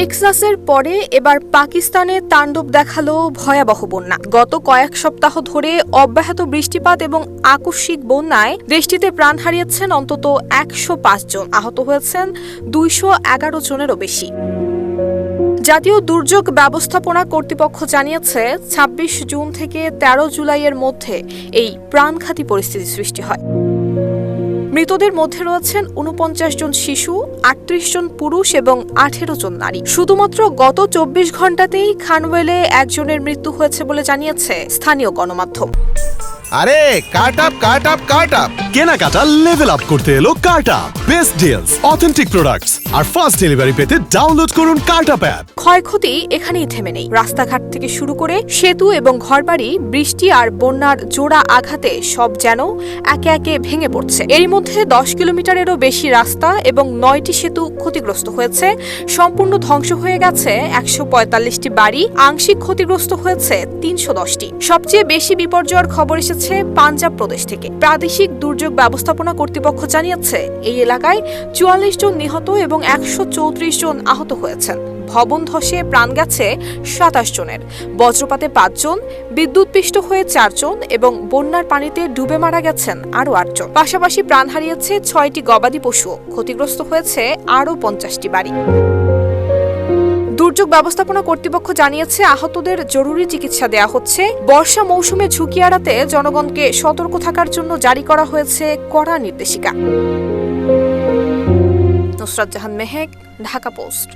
টেক্সাসের পরে এবার পাকিস্তানে তাণ্ডব দেখাল ভয়াবহ বন্যা। গত কয়েক সপ্তাহ ধরে অব্যাহত বৃষ্টিপাত এবং আকস্মিক বন্যায় দেশটিতে প্রাণ হারিয়েছেন অন্তত একশো পাঁচ জন। আহত হয়েছেন দুইশো এগারো জনেরও বেশি। জাতীয় দুর্যোগ ব্যবস্থাপনা কর্তৃপক্ষ জানিয়েছে ২৬ জুন থেকে ১৩ জুলাইয়ের মধ্যে এই প্রাণঘাতী পরিস্থিতি সৃষ্টি হয়। মৃতদের মধ্যে রয়েছেন উনপঞ্চাশ জন শিশু, আটত্রিশ জন পুরুষ এবং আঠেরো জন নারী। শুধুমাত্র গত চব্বিশ ঘন্টাতেই খানওয়েলে একজনের মৃত্যু হয়েছে বলে জানিয়েছে স্থানীয় গণমাধ্যম। আরে, cut up cut up cut up. কেনাকাটা লেভেল আপ করতে এলো কার্টা বেস্ট ডিলস অথেন্টিক প্রোডাক্টস আর ফাস্ট ডেলিভারি পেতে ডাউনলোড করুন কার্টা অ্যাপ ক্ষয়ক্ষতি এখানেই থেমে নেই। রাস্তাঘাট থেকে শুরু করে সেতু এবং ঘরবাড়ি, বৃষ্টি আর বন্যার জোড়া আঘাতে সব যেন একে একে ভেঙে পড়ছে। এরই মধ্যে দশ কিলোমিটারেরও বেশি রাস্তা এবং নয়টি সেতু ক্ষতিগ্রস্ত হয়েছে। সম্পূর্ণ ধ্বংস হয়ে গেছে একশো পঁয়তাল্লিশটি বাড়ি, আংশিক ক্ষতিগ্রস্ত হয়েছে তিনশো দশটি। সবচেয়ে বেশি বিপর্যয়ের খবর এসেছে পাঞ্জাব প্রদেশ থেকে। প্রাদেশিক দুর্যোগ ব্যবস্থাপনা কর্তৃপক্ষ জানিয়েছে, এই এলাকায় চুয়াল্লিশ জন নিহত এবং একশো চৌত্রিশ জন আহত হয়েছেন। ভবন ধসে প্রাণ গেছে সাতাশ জনের। বজ্রপাতে পাঁচজন বিদ্যুৎপৃষ্ট হয়ে চারজন এবং বন্যার পানিতে ডুবে মারা গেছেন আরও আটজন পাশাপাশি প্রাণ হারিয়েছে ছয়টি গবাদি পশু ক্ষতিগ্রস্ত হয়েছে আরও পঞ্চাশটি বাড়ি। দুর্যোগ ব্যবস্থাপনা কর্তৃপক্ষ জানিয়েছে, আহতদের জরুরি চিকিৎসা দেয়া হচ্ছে। বর্ষা মৌসুমে ঝুঁকি এড়াতে জনগণকে সতর্ক থাকার জন্য জারি করা হয়েছে কড়া নির্দেশিকা। নুসরাত জাহান মেহেক, ঢাকা পোস্ট।